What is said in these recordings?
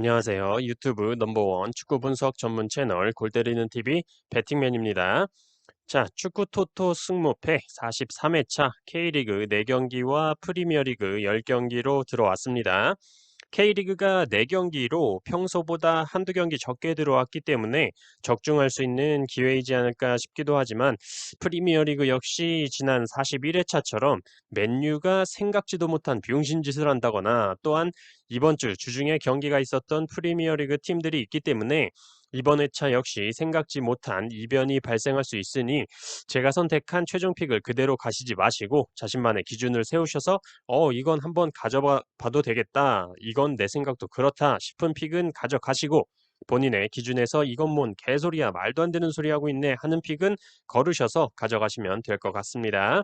안녕하세요. 유튜브 넘버원 축구 분석 전문 채널 골 때리는 TV 배팅맨입니다. 자, 축구 토토 승무패 43회차 K리그 4경기와 프리미어리그 10경기로 들어왔습니다. K리그가 4경기로 평소보다 한두 경기 적게 들어왔기 때문에 적중할 수 있는 기회이지 않을까 싶기도 하지만 프리미어리그 역시 지난 41회차처럼 맨유가 생각지도 못한 병신 짓을 한다거나 또한 이번 주 주중에 경기가 있었던 프리미어리그 팀들이 있기 때문에 이번 회차 역시 생각지 못한 이변이 발생할 수 있으니 제가 선택한 최종 픽을 그대로 가시지 마시고 자신만의 기준을 세우셔서 어 이건 한번 가져봐도 되겠다 이건 내 생각도 그렇다 싶은 픽은 가져가시고 본인의 기준에서 이건 뭔 개소리야 말도 안 되는 소리 하고 있네 하는 픽은 거르셔서 가져가시면 될 것 같습니다.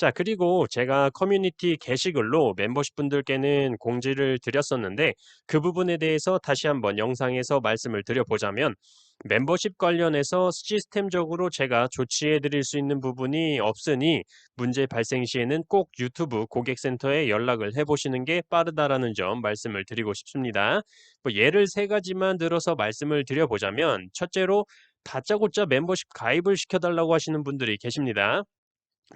자, 그리고 제가 커뮤니티 게시글로 멤버십 분들께는 공지를 드렸었는데 그 부분에 대해서 다시 한번 영상에서 말씀을 드려보자면 멤버십 관련해서 시스템적으로 제가 조치해 드릴 수 있는 부분이 없으니 문제 발생 시에는 꼭 유튜브 고객센터에 연락을 해 보시는 게 빠르다라는 점 말씀을 드리고 싶습니다. 뭐 예를 세 가지만 들어서 말씀을 드려보자면 첫째로 다짜고짜 멤버십 가입을 시켜달라고 하시는 분들이 계십니다.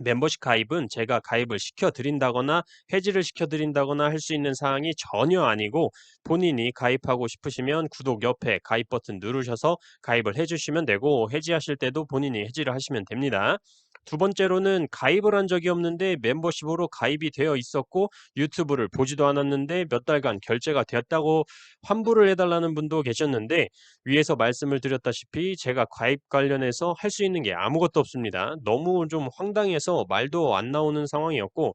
멤버십 가입은 제가 가입을 시켜드린다거나 해지를 시켜드린다거나 할 수 있는 사항이 전혀 아니고 본인이 가입하고 싶으시면 구독 옆에 가입 버튼 누르셔서 가입을 해주시면 되고 해지하실 때도 본인이 해지를 하시면 됩니다. 두 번째로는 가입을 한 적이 없는데 멤버십으로 가입이 되어 있었고 유튜브를 보지도 않았는데 몇 달간 결제가 되었다고 환불을 해달라는 분도 계셨는데 위에서 말씀을 드렸다시피 제가 가입 관련해서 할 수 있는 게 아무것도 없습니다. 너무 좀 황당해서 말도 안 나오는 상황이었고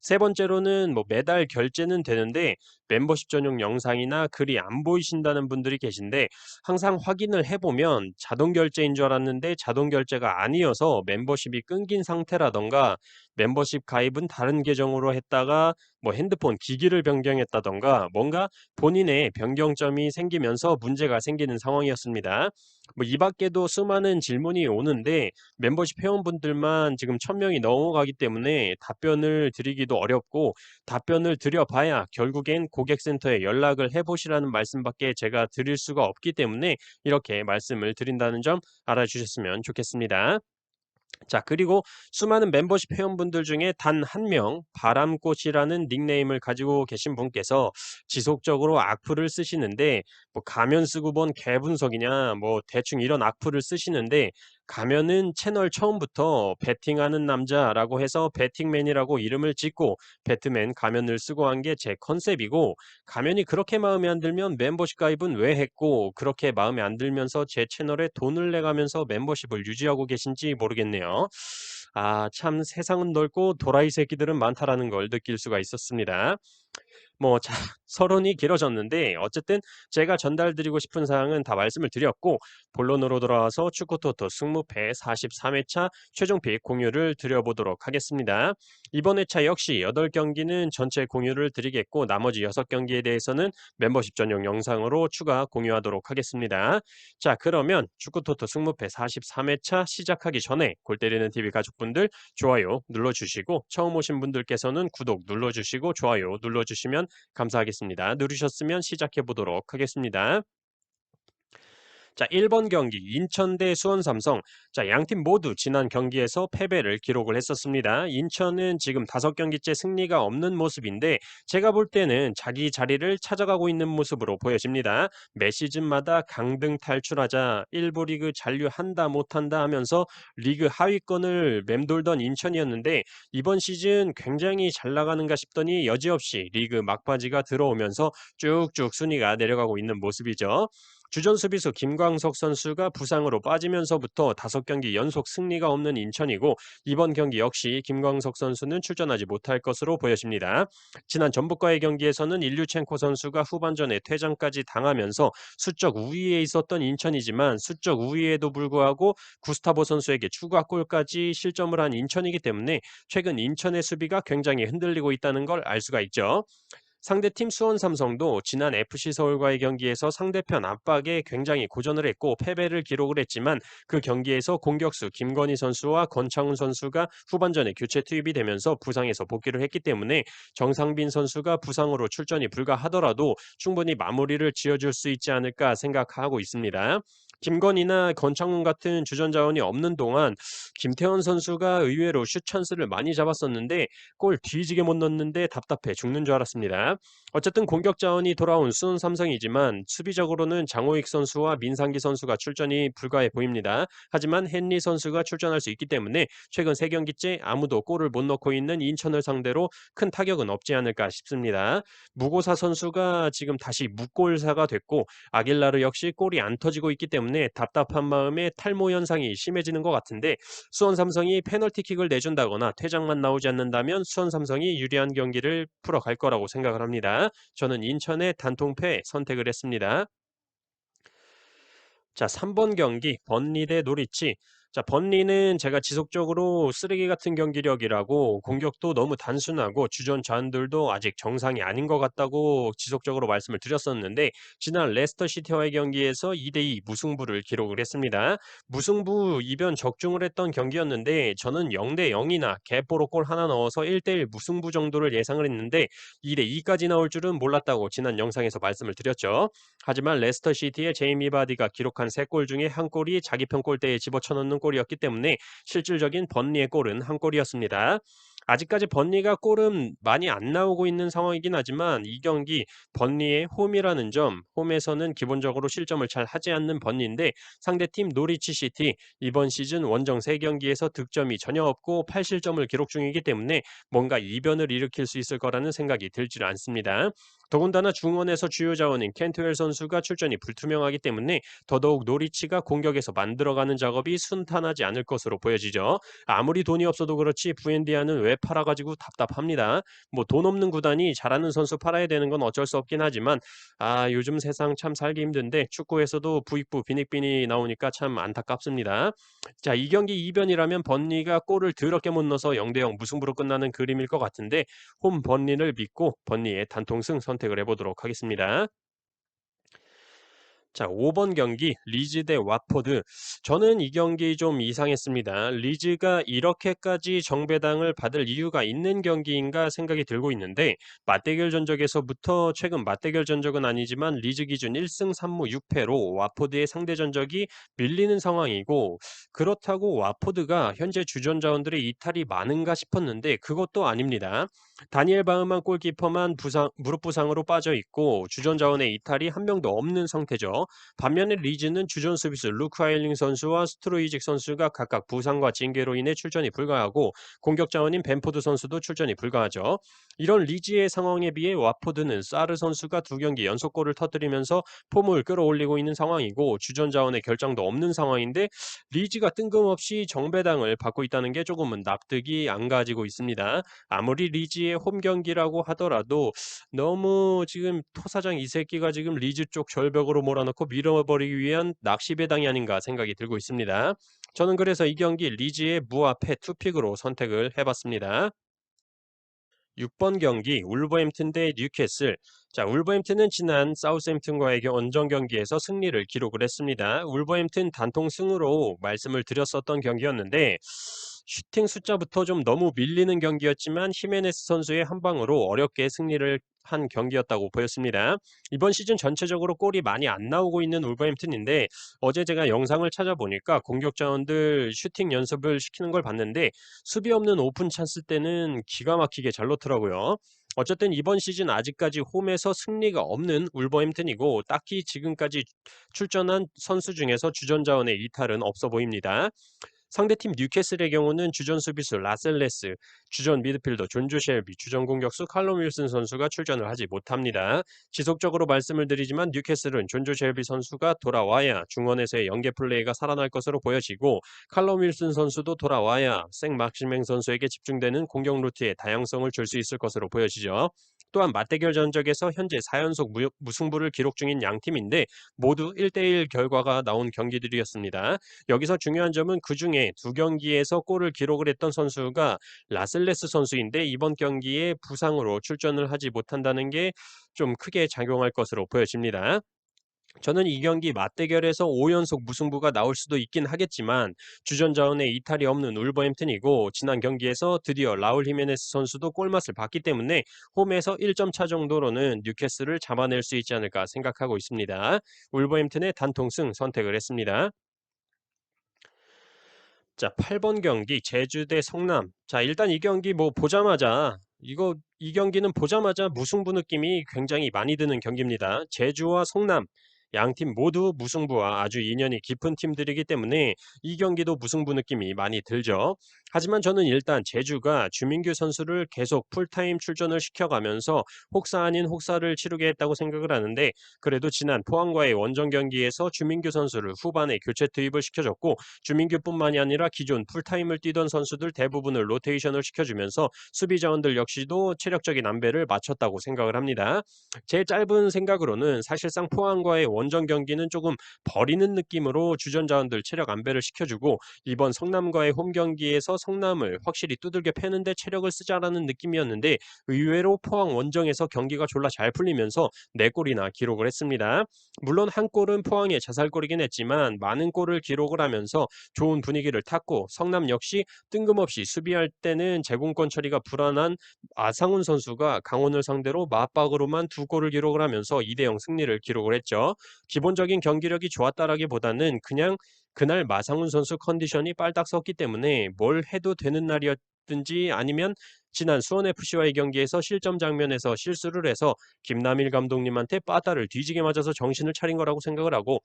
세 번째로는 뭐 매달 결제는 되는데 멤버십 전용 영상이나 글이 안 보이신다는 분들이 계신데 항상 확인을 해보면 자동 결제인 줄 알았는데 자동 결제가 아니어서 멤버십이 끊긴 상태라던가 멤버십 가입은 다른 계정으로 했다가 뭐 핸드폰 기기를 변경했다던가 뭔가 본인의 변경점이 생기면서 문제가 생기는 상황이었습니다. 뭐 이 밖에도 수많은 질문이 오는데 멤버십 회원분들만 지금 1000명이 넘어가기 때문에 답변을 드리기도 어렵고 답변을 드려봐야 결국엔 고객센터에 연락을 해보시라는 말씀밖에 제가 드릴 수가 없기 때문에 이렇게 말씀을 드린다는 점 알아주셨으면 좋겠습니다. 자, 그리고 수많은 멤버십 회원분들 중에 단 한 명, 바람꽃이라는 닉네임을 가지고 계신 분께서 지속적으로 악플을 쓰시는데, 뭐 가면 쓰고 본 개분석이냐, 뭐 대충 이런 악플을 쓰시는데, 가면은 채널 처음부터 배팅하는 남자라고 해서 배팅맨이라고 이름을 짓고 배트맨 가면을 쓰고 한 게 제 컨셉이고 가면이 그렇게 마음에 안 들면 멤버십 가입은 왜 했고 그렇게 마음에 안 들면서 제 채널에 돈을 내가면서 멤버십을 유지하고 계신지 모르겠네요. 아, 참 세상은 넓고 도라이 새끼들은 많다라는 걸 느낄 수가 있었습니다. 뭐, 자, 서론이 길어졌는데, 어쨌든 제가 전달드리고 싶은 사항은 다 말씀을 드렸고, 본론으로 돌아와서 축구토토 승무패 43회차 최종픽 공유를 드려보도록 하겠습니다. 이번 회차 역시 8경기는 전체 공유를 드리겠고, 나머지 6경기에 대해서는 멤버십 전용 영상으로 추가 공유하도록 하겠습니다. 자, 그러면 축구토토 승무패 43회차 시작하기 전에 골 때리는 TV 가족분들 좋아요 눌러주시고, 처음 오신 분들께서는 구독 눌러주시고, 좋아요 눌러주시면 감사하겠습니다. 누르셨으면 시작해 보도록 하겠습니다. 자, 1번 경기 인천 대 수원 삼성. 자, 양팀 모두 지난 경기에서 패배를 기록을 했었습니다. 인천은 지금 5경기째 승리가 없는 모습인데 제가 볼 때는 자기 자리를 찾아가고 있는 모습으로 보여집니다. 매 시즌마다 강등 탈출하자 1부 리그 잔류한다 못한다 하면서 리그 하위권을 맴돌던 인천이었는데 이번 시즌 굉장히 잘 나가는가 싶더니 여지없이 리그 막바지가 들어오면서 쭉쭉 순위가 내려가고 있는 모습이죠. 주전 수비수 김광석 선수가 부상으로 빠지면서부터 5경기 연속 승리가 없는 인천이고 이번 경기 역시 김광석 선수는 출전하지 못할 것으로 보여집니다. 지난 전북과의 경기에서는 일류첸코 선수가 후반전에 퇴장까지 당하면서 수적 우위에 있었던 인천이지만 수적 우위에도 불구하고 구스타보 선수에게 추가 골까지 실점을 한 인천이기 때문에 최근 인천의 수비가 굉장히 흔들리고 있다는 걸 알 수가 있죠. 상대팀 수원 삼성도 지난 FC 서울과의 경기에서 상대편 압박에 굉장히 고전을 했고 패배를 기록을 했지만 그 경기에서 공격수 김건희 선수와 권창훈 선수가 후반전에 교체 투입이 되면서 부상에서 복귀를 했기 때문에 정상빈 선수가 부상으로 출전이 불가하더라도 충분히 마무리를 지어줄 수 있지 않을까 생각하고 있습니다. 김건희나 권창훈 같은 주전 자원이 없는 동안 김태원 선수가 의외로 슛 찬스를 많이 잡았었는데 골 뒤지게 못 넣는데 답답해 죽는 줄 알았습니다. 어쨌든 공격 자원이 돌아온 수원 삼성이지만 수비적으로는 장호익 선수와 민상기 선수가 출전이 불가해 보입니다. 하지만 헨리 선수가 출전할 수 있기 때문에 최근 3경기째 아무도 골을 못 넣고 있는 인천을 상대로 큰 타격은 없지 않을까 싶습니다. 무고사 선수가 지금 다시 무골사가 됐고 아길라르 역시 골이 안 터지고 있기 때문에 답답한 마음에 탈모 현상이 심해지는 것 같은데 수원 삼성이 페널티킥을 내준다거나 퇴장만 나오지 않는다면 수원 삼성이 유리한 경기를 풀어갈 거라고 생각을 합니다. 저는 인천의 단통패 선택을 했습니다. 자, 3번 경기 번리 대 노리치. 자, 번리는 제가 지속적으로 쓰레기 같은 경기력이라고 공격도 너무 단순하고 주전 자원들도 아직 정상이 아닌 것 같다고 지속적으로 말씀을 드렸었는데 지난 레스터 시티와의 경기에서 2대2 무승부를 기록을 했습니다. 무승부 이변 적중을 했던 경기였는데 저는 0대 0이나 개포로 골 하나 넣어서 1대1 무승부 정도를 예상을 했는데 2대 2까지 나올 줄은 몰랐다고 지난 영상에서 말씀을 드렸죠. 하지만 레스터 시티의 제이미 바디가 기록한 3골 중에 한 골이 자기 편 골대에 집어쳐 넣는 골이었기 때문에 실질적인 번리의 골은 한 골이었습니다. 아직까지 번리가 골은 많이 안 나오고 있는 상황이긴 하지만 이 경기 번리의 홈이라는 점, 홈에서는 기본적으로 실점을 잘 하지 않는 번리인데 상대팀 노리치 시티 이번 시즌 원정 3경기에서 득점이 전혀 없고 8실점을 기록 중이기 때문에 뭔가 이변을 일으킬 수 있을 거라는 생각이 들지 않습니다. 더군다나 중원에서 주요 자원인 켄트웰 선수가 출전이 불투명하기 때문에 더더욱 노리치가 공격에서 만들어가는 작업이 순탄하지 않을 것으로 보여지죠. 아무리 돈이 없어도 그렇지 부엔디아는 왜 팔아가지고 답답합니다. 뭐 돈 없는 구단이 잘하는 선수 팔아야 되는 건 어쩔 수 없긴 하지만 아 요즘 세상 참 살기 힘든데 축구에서도 부익부 빈익빈이 나오니까 참 안타깝습니다. 자 이 경기 이변이라면 번리가 골을 더럽게 못 넣어서 0대0 무승부로 끝나는 그림일 것 같은데 홈 번리를 믿고 번리의 단통승 선 선택을 해보도록 하겠습니다. 자, 5번 경기 리즈 대 와포드. 저는 이 경기 좀 이상했습니다. 리즈가 이렇게까지 정배당을 받을 이유가 있는 경기인가 생각이 들고 있는데 맞대결 전적에서부터 최근 맞대결 전적은 아니지만 리즈 기준 1승 3무 6패로 와포드의 상대 전적이 밀리는 상황이고 그렇다고 와포드가 현재 주전 자원들의 이탈이 많은가 싶었는데 그것도 아닙니다. 다니엘 바흐만 골키퍼만 부상, 무릎 부상으로 빠져 있고 주전 자원의 이탈이 한 명도 없는 상태죠. 반면에 리즈는 주전 수비수 루크 하일링 선수와 스트로이직 선수가 각각 부상과 징계로 인해 출전이 불가하고 공격 자원인 벤포드 선수도 출전이 불가하죠. 이런 리즈의 상황에 비해 와포드는 사르 선수가 두 경기 연속골을 터뜨리면서 폼을 끌어올리고 있는 상황이고 주전 자원의 결정도 없는 상황인데 리즈가 뜬금없이 정배당을 받고 있다는 게 조금은 납득이 안 가지고 있습니다. 아무리 리즈의 홈 경기라고 하더라도 너무 지금 토사장 이 새끼가 지금 리즈 쪽 절벽으로 몰아넣고 밀어버리기 위한 낚시 배당이 아닌가 생각이 들고 있습니다. 저는 그래서 이 경기 리즈의 무합패 투픽으로 선택을 해봤습니다. 6번 경기 울버햄튼 대 뉴캐슬. 자, 울버햄튼은 지난 사우스햄튼과의 원정 경기에서 승리를 기록을 했습니다. 울버햄튼 단통 승으로 말씀을 드렸었던 경기였는데 슈팅 숫자부터 좀 너무 밀리는 경기였지만 히메네스 선수의 한 방으로 어렵게 승리를 한 경기였다고 보였습니다. 이번 시즌 전체적으로 골이 많이 안 나오고 있는 울버햄튼인데 어제 제가 영상을 찾아보니까 공격 자원들 슈팅 연습을 시키는 걸 봤는데 수비 없는 오픈 찬스 때는 기가 막히게 잘 넣더라고요. 어쨌든 이번 시즌 아직까지 홈에서 승리가 없는 울버햄튼이고 딱히 지금까지 출전한 선수 중에서 주전 자원의 이탈은 없어 보입니다. 상대팀 뉴캐슬의 경우는 주전 수비수 라셀레스, 주전 미드필더 존조 쉘비, 주전 공격수 칼럼 윌슨 선수가 출전을 하지 못합니다. 지속적으로 말씀을 드리지만 뉴캐슬은 존조 쉘비 선수가 돌아와야 중원에서의 연계 플레이가 살아날 것으로 보여지고 칼럼 윌슨 선수도 돌아와야 생 막시맹 선수에게 집중되는 공격 루트의 다양성을 줄 수 있을 것으로 보여지죠. 또한 맞대결 전적에서 현재 4연속 무, 무승부를 기록 중인 양 팀인데 모두 1대1 결과가 나온 경기들이었습니다. 여기서 중요한 점은 그 중에 두 경기에서 골을 기록을 했던 선수가 라슬레스 선수인데 이번 경기에 부상으로 출전을 하지 못한다는 게 좀 크게 작용할 것으로 보여집니다. 저는 이 경기 맞대결에서 5연속 무승부가 나올 수도 있긴 하겠지만 주전 자원에 이탈이 없는 울버햄튼이고 지난 경기에서 드디어 라울 히메네스 선수도 골맛을 봤기 때문에 홈에서 1점 차 정도로는 뉴캐슬을 잡아낼 수 있지 않을까 생각하고 있습니다. 울버햄튼의 단통승 선택을 했습니다. 자, 8번 경기 제주 대 성남. 자, 일단 이 경기 뭐 보자마자 이거 이 경기는 보자마자 무승부 느낌이 굉장히 많이 드는 경기입니다. 제주와 성남 양팀 모두 무승부와 아주 인연이 깊은 팀들이기 때문에 이 경기도 무승부 느낌이 많이 들죠. 하지만 저는 일단 제주가 주민규 선수를 계속 풀타임 출전을 시켜가면서 혹사 아닌 혹사를 치르게 했다고 생각을 하는데 그래도 지난 포항과의 원정 경기에서 주민규 선수를 후반에 교체 투입을 시켜줬고 주민규뿐만이 아니라 기존 풀타임을 뛰던 선수들 대부분을 로테이션을 시켜주면서 수비 자원들 역시도 체력적인 안배를 맞췄다고 생각을 합니다. 제 짧은 생각으로는 사실상 포항과의 원정 경기는 조금 버리는 느낌으로 주전 자원들 체력 안배를 시켜주고 이번 성남과의 홈 경기에서 성남을 확실히 두들겨 패는데 체력을 쓰자라는 느낌이었는데 의외로 포항 원정에서 경기가 졸라 잘 풀리면서 4골이나 기록을 했습니다. 물론 한 골은 포항의 자살골이긴 했지만 많은 골을 기록을 하면서 좋은 분위기를 탔고 성남 역시 뜬금없이 수비할 때는 제공권 처리가 불안한 아상훈 선수가 강원을 상대로 맞박으로만 두 골을 기록을 하면서 2대0 승리를 기록을 했죠. 기본적인 경기력이 좋았다라기보다는 그냥 그날 마상훈 선수 컨디션이 빨딱 섰기 때문에 뭘 해도 되는 날이었 든지 아니면 지난 수원FC와의 경기에서 실점 장면에서 실수를 해서 김남일 감독님한테 빠따를 뒤지게 맞아서 정신을 차린 거라고 생각을 하고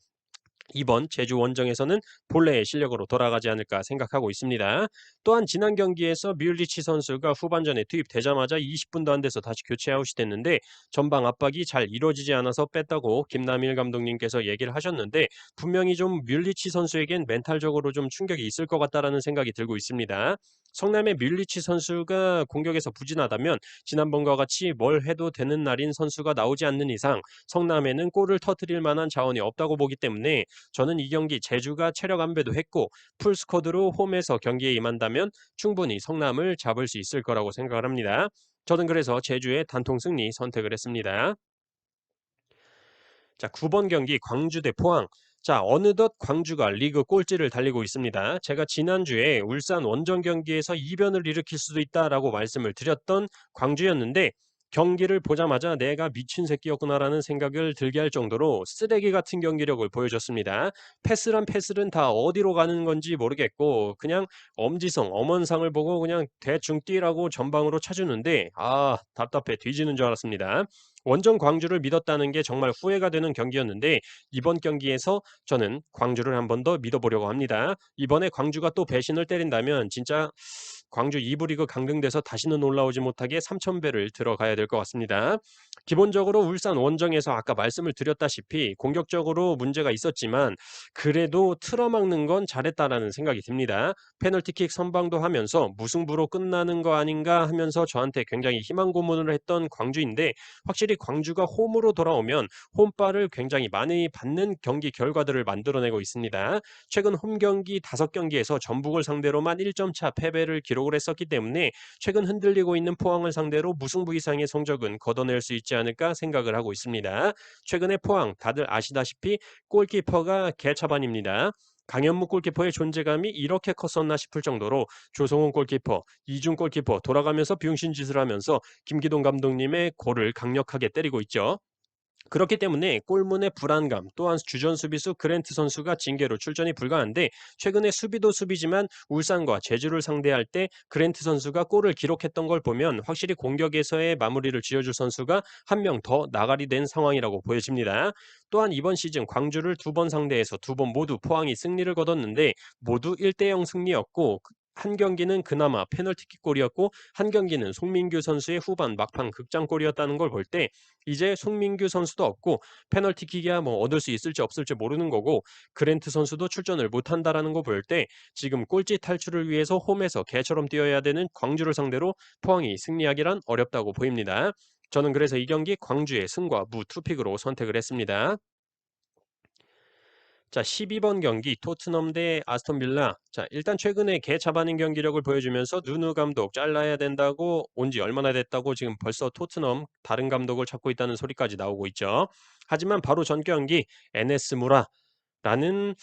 이번 제주 원정에서는 본래의 실력으로 돌아가지 않을까 생각하고 있습니다. 또한 지난 경기에서 뮬리치 선수가 후반전에 투입되자마자 20분도 안 돼서 다시 교체 아웃이 됐는데 전방 압박이 잘 이루어지지 않아서 뺐다고 김남일 감독님께서 얘기를 하셨는데 분명히 좀 뮬리치 선수에겐 멘탈적으로 좀 충격이 있을 것 같다라는 생각이 들고 있습니다. 성남의 뮬리치 선수가 공격에서 부진하다면 지난번과 같이 뭘 해도 되는 날인 선수가 나오지 않는 이상 성남에는 골을 터뜨릴 만한 자원이 없다고 보기 때문에 저는 이 경기 제주가 체력 안배도 했고 풀스쿼드로 홈에서 경기에 임한다면 충분히 성남을 잡을 수 있을 거라고 생각을 합니다. 저는 그래서 제주의 단통 승리 선택을 했습니다. 자, 9번 경기 광주 대 포항. 자, 어느덧 광주가 리그 꼴찌를 달리고 있습니다. 제가 지난주에 울산 원정 경기에서 이변을 일으킬 수도 있다라고 말씀을 드렸던 광주였는데 경기를 보자마자 내가 미친 새끼였구나라는 생각을 들게 할 정도로 쓰레기 같은 경기력을 보여줬습니다. 패스란 패스는 다 어디로 가는 건지 모르겠고 그냥 엄지성, 엄원상을 보고 그냥 대충 뛰라고 전방으로 차주는데 아 답답해 뒤지는 줄 알았습니다. 원정 광주를 믿었다는 게 정말 후회가 되는 경기였는데 이번 경기에서 저는 광주를 한 번 더 믿어보려고 합니다. 이번에 광주가 또 배신을 때린다면 진짜 광주 2부 리그 강등돼서 다시는 올라오지 못하게 3,000배를 들어가야 될 것 같습니다. 기본적으로 울산 원정에서 아까 말씀을 드렸다시피 공격적으로 문제가 있었지만 그래도 틀어막는 건 잘했다라는 생각이 듭니다. 페널티킥 선방도 하면서 무승부로 끝나는 거 아닌가 하면서 저한테 굉장히 희망 고문을 했던 광주인데 확실히 광주가 홈으로 돌아오면 홈발을 굉장히 많이 받는 경기 결과들을 만들어내고 있습니다. 최근 홈 경기 5경기에서 전북을 상대로만 1점 차 패배를 기록을 했었기 때문에 최근 흔들리고 있는 포항을 상대로 무승부 이상의 성적은 걷어낼 수 있지 않을까 생각을 하고 있습니다. 최근에 포항 다들 아시다시피 골키퍼가 개차반입니다. 강현무 골키퍼의 존재감이 이렇게 컸었나 싶을 정도로 조성훈 골키퍼, 이중 골키퍼 돌아가면서 비용신 짓을 하면서 김기동 감독님의 골을 강력하게 때리고 있죠. 그렇기 때문에 골문의 불안감 또한 주전 수비수 그랜트 선수가 징계로 출전이 불가한데 최근에 수비도 수비지만 울산과 제주를 상대할 때 그랜트 선수가 골을 기록했던 걸 보면 확실히 공격에서의 마무리를 지어줄 선수가 한 명 더 나가리 된 상황이라고 보여집니다. 또한 이번 시즌 광주를 두 번 상대해서 두 번 모두 포항이 승리를 거뒀는데 모두 1대0 승리였고 한 경기는 그나마 페널티킥 골이었고 한 경기는 송민규 선수의 후반 막판 극장골이었다는 걸 볼 때 이제 송민규 선수도 없고 페널티킥이야 뭐 얻을 수 있을지 없을지 모르는 거고 그랜트 선수도 출전을 못한다라는 거 볼 때 지금 꼴찌 탈출을 위해서 홈에서 개처럼 뛰어야 되는 광주를 상대로 포항이 승리하기란 어렵다고 보입니다. 저는 그래서 이 경기 광주의 승과 무 투픽으로 선택을 했습니다. 자, 12번 경기 토트넘 대 아스톤 빌라. 자, 일단 최근에 개차반인 경기력을 보여주면서 누누 감독 잘라야 된다고 온 지 얼마나 됐다고 지금 벌써 토트넘 다른 감독을 찾고 있다는 소리까지 나오고 있죠. 하지만 바로 전 경기 NS 무라라는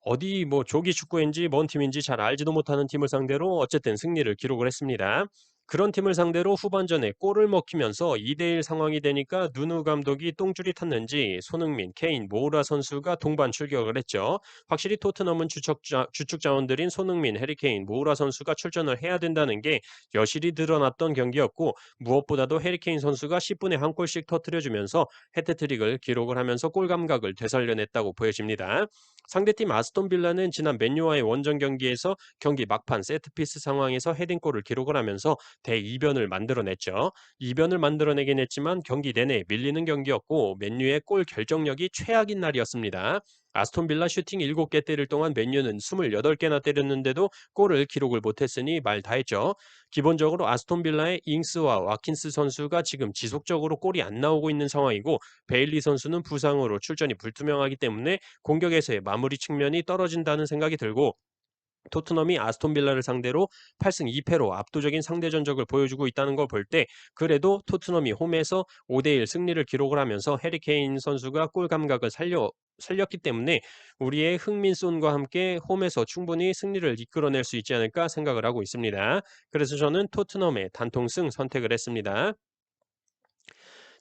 어디 뭐 조기 축구인지 뭔 팀인지 잘 알지도 못하는 팀을 상대로 어쨌든 승리를 기록을 했습니다. 그런 팀을 상대로 후반전에 골을 먹히면서 2대1 상황이 되니까 누누 감독이 똥줄이 탔는지 손흥민, 케인, 모우라 선수가 동반 출격을 했죠. 확실히 토트넘은 주축자, 주축 자원들인 손흥민, 해리케인, 모우라 선수가 출전을 해야 된다는 게 여실히 드러났던 경기였고 무엇보다도 해리케인 선수가 10분에 한 골씩 터트려주면서 헤트트릭을 기록을 하면서 골 감각을 되살려냈다고 보여집니다. 상대팀 아스톤 빌라는 지난 맨유와의 원정 경기에서 경기 막판 세트피스 상황에서 헤딩골을 기록을 하면서 대이변을 만들어냈죠. 이변을 만들어내긴 했지만 경기 내내 밀리는 경기였고 맨유의 골 결정력이 최악인 날이었습니다. 아스톤 빌라 슈팅 7개 때릴 동안 맨유는 28개나 때렸는데도 골을 기록을 못했으니 말 다했죠. 기본적으로 아스톤 빌라의 잉스와 와킨스 선수가 지금 지속적으로 골이 안 나오고 있는 상황이고 베일리 선수는 부상으로 출전이 불투명하기 때문에 공격에서의 마무리 측면이 떨어진다는 생각이 들고 토트넘이 아스톤 빌라를 상대로 8승 2패로 압도적인 상대 전적을 보여주고 있다는 걸 볼 때 그래도 토트넘이 홈에서 5대1 승리를 기록을 하면서 해리 케인 선수가 골 감각을 살려 살렸기 때문에 우리의 흥민손과 함께 홈에서 충분히 승리를 이끌어낼 수 있지 않을까 생각을 하고 있습니다. 그래서 저는 토트넘의 단통승 선택을 했습니다.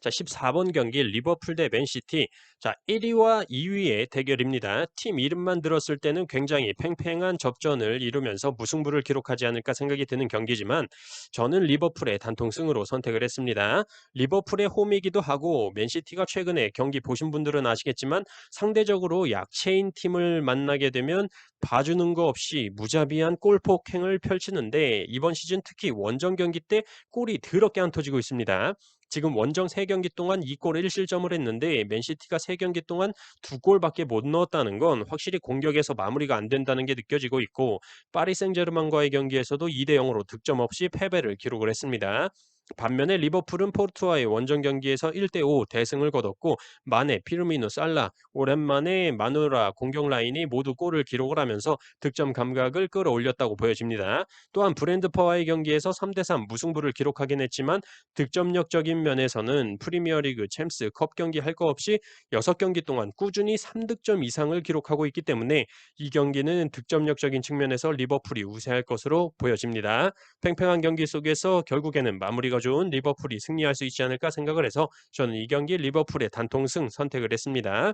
자, 14번 경기 리버풀 대 맨시티. 자, 1위와 2위의 대결입니다. 팀 이름만 들었을 때는 굉장히 팽팽한 접전을 이루면서 무승부를 기록하지 않을까 생각이 드는 경기지만 저는 리버풀의 단통승으로 선택을 했습니다. 리버풀의 홈이기도 하고 맨시티가 최근에 경기 보신 분들은 아시겠지만 상대적으로 약체인 팀을 만나게 되면 봐주는 거 없이 무자비한 골폭행을 펼치는데 이번 시즌 특히 원정 경기 때 골이 더럽게 안 터지고 있습니다. 지금 원정 3경기 동안 2골 1실점을 했는데 맨시티가 3경기 동안 2골밖에 못 넣었다는 건 확실히 공격에서 마무리가 안 된다는 게 느껴지고 있고 파리 생제르맹과의 경기에서도 2대 0으로 득점 없이 패배를 기록을 했습니다. 반면에 리버풀은 포르투와의 원정 경기에서 1대5 대승을 거뒀고 마네, 피르미노, 살라, 오랜만에 마누라 공격 라인이 모두 골을 기록을 하면서 득점 감각을 끌어올렸다고 보여집니다. 또한 브랜드퍼와의 경기에서 3대3 무승부를 기록하긴 했지만 득점력적인 면에서는 프리미어리그 챔스 컵 경기 할 거 없이 6경기 동안 꾸준히 3득점 이상을 기록하고 있기 때문에 이 경기는 득점력적인 측면에서 리버풀이 우세할 것으로 보여집니다. 팽팽한 경기 속에서 결국에는 마무리가 경기가 좋은 리버풀이 승리할 수 있지 않을까 생각을 해서 저는 이 경기 리버풀의 단통승 선택을 했습니다.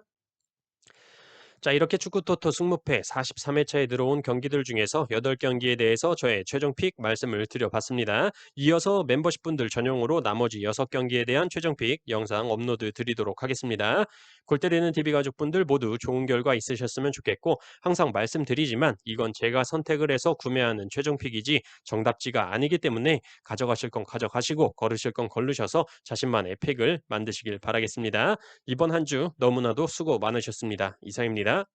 자, 이렇게 축구토토 승무패 43회차에 들어온 경기들 중에서 8경기에 대해서 저의 최종 픽 말씀을 드려봤습니다. 이어서 멤버십 분들 전용으로 나머지 6경기에 대한 최종 픽 영상 업로드 드리도록 하겠습니다. 골 때리는 TV 가족분들 모두 좋은 결과 있으셨으면 좋겠고 항상 말씀드리지만 이건 제가 선택을 해서 구매하는 최종 픽이지 정답지가 아니기 때문에 가져가실 건 가져가시고 걸으실 건 걸으셔서 자신만의 픽을 만드시길 바라겠습니다. 이번 한 주 너무나도 수고 많으셨습니다. 이상입니다. 아니라